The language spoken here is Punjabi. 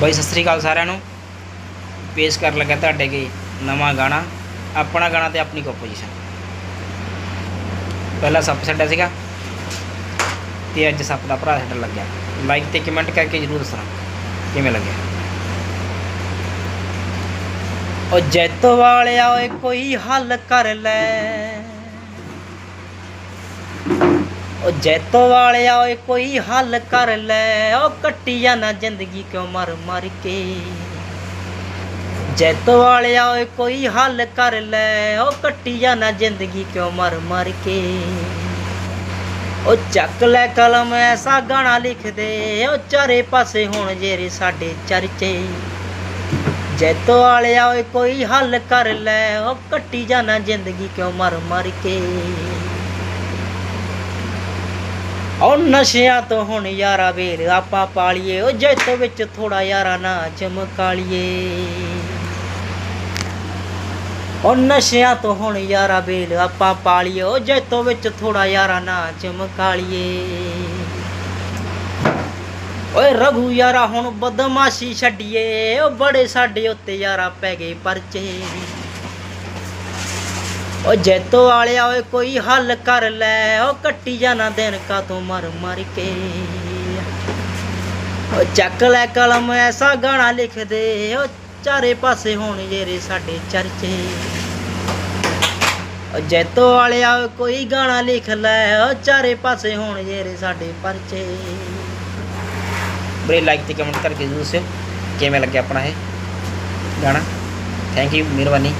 ਬਾਈ, ਸਤਿ ਸ੍ਰੀ ਅਕਾਲ ਸਾਰਿਆਂ ਨੂੰ। ਪੇਸ਼ ਕਰਨ ਲੱਗਾ ਤੁਹਾਡੇ ਅੱਗੇ ਨਵਾਂ ਗਾਣਾ, ਆਪਣਾ ਗਾਣਾ ਤੇ ਆਪਣੀ ਕੰਪੋਜੀਸ਼ਨ ਪਹਿਲਾ ਸੱਪ ਛੱਡਿਆ ਸੀਗਾ ਤੇ ਅੱਜ ਸੱਪ ਦਾ ਭਰਾ ਛੱਡਣ ਲੱਗਿਆ। ਲਾਈਕ ਤੇ ਕਮੈਂਟ ਕਰਕੇ ਜਰੂਰ ਦੱਸਣਾ ਕਿਵੇਂ ਲੱਗਿਆ। ਉਹ ਜੈਤ ਵਾਲਿਆ ਓਏ, ਕੋਈ ਹੱਲ ਕਰ ਲੈ। ਉਹ ਜੈਤ ਵਾਲਿਆ ਓਏ ਕੋਈ ਹੱਲ ਕਰ ਲੈ। ਉਹ ਕੱਟੀ ਜਾਣਾ ਜ਼ਿੰਦਗੀ ਕਿਉਂ ਮਰ ਮਰ ਕੇ। ਜੈਤ ਵਾਲਿਆ ਓਏ ਕੋਈ ਹੱਲ ਕਰ ਲੈ। ਉਹ ਕੱਟੀ ਜਾਣਾ ਜ਼ਿੰਦਗੀ ਕਿਉਂ ਮਰ ਮਰ ਕੇ। ਉਹ ਚੱਕ ਲੈ ਕਲਮ ਐਸਾ ਗਾਣਾ ਲਿਖ ਦੇ ਉਹ ਚਾਰੇ ਪਾਸੇ ਹੁਣ ਜੇਰੇ ਸਾਡੇ ਚਰਚੇ। ਜੈਤੋ ਵਾਲਿਆ ਓਏ ਕੋਈ ਹੱਲ ਕਰ ਲੈ। ਉਹ ਕੱਟੀ ਜਾਣਾ ਜ਼ਿੰਦਗੀ ਕਿਉਂ ਮਰ ਮਰ ਕੇ। ਉਹ ਨਸ਼ਿਆਂ ਤੋਂ ਹੁਣ ਯਾਰਾ ਵੇਰ, ਆਪਾਂ ਪਾਲੀਏ, ਉਹ ਜੈਤੋ ਵਿੱਚ ਥੋੜਾ ਯਾਰਾ ਨਾ ਚਮਕਾਲੀਏ। ਉਹ ਨਸ਼ਿਆਂ ਤੋਂ ਹੁਣ ਯਾਰਾ ਵੇਲ ਆਪਾਂ ਪਾਲੀਏ, ਉਹ ਜੈਤੋ ਵਿੱਚ ਥੋੜਾ ਯਾਰਾ ਨਾ ਚਮਕਾਲੀਏ। ਓਏ ਰਘੂ ਯਾਰਾ, ਹੁਣ ਬਦਮਾਸ਼ੀ ਛੱਡੀਏ, ਉਹ ਬੜੇ ਸਾਡੇ ਉੱਤੇ ਯਾਰਾ ਪੈ ਗਏ ਪਰਚੇ। ਓ ਜੈਤੋ ਵਾਲਿਆ ਓਏ ਕੋਈ ਹੱਲ ਕਰ ਲੈ ਓ ਕੱਟੀ ਜਾਣਾ ਦਿਨ ਕਾ ਤੂੰ ਮਰ ਮਰ ਕੇ ਓ ਚੱਕ ਲੈ ਕਲਮ ਐਸਾ ਗਾਣਾ ਲਿਖ ਦੇ ਓ ਚਾਰੇ ਪਾਸੇ ਹੋਣ ਜੇਰੇ ਸਾਡੇ ਚਰਚੇ ਓ ਜੈਤੋ ਵਾਲਿਆ ਓਏ ਕੋਈ ਗਾਣਾ ਲਿਖ ਲੈ ਓ ਚਾਰੇ ਪਾਸੇ ਹੋਣ ਜੇਰੇ ਸਾਡੇ ਪਰਚੇ ਬਰੇ ਲਾਈਕ ਤੇ ਕਮੈਂਟ ਕਰਕੇ ਜ਼ਰੂਰ ਦੱਸਿਓ ਕਿਵੇਂ ਲੱਗਿਆ ਆਪਣਾ ਇਹ ਗਾਣਾ ਥੈਂਕ ਯੂ ਮਿਹਰਬਾਨੀ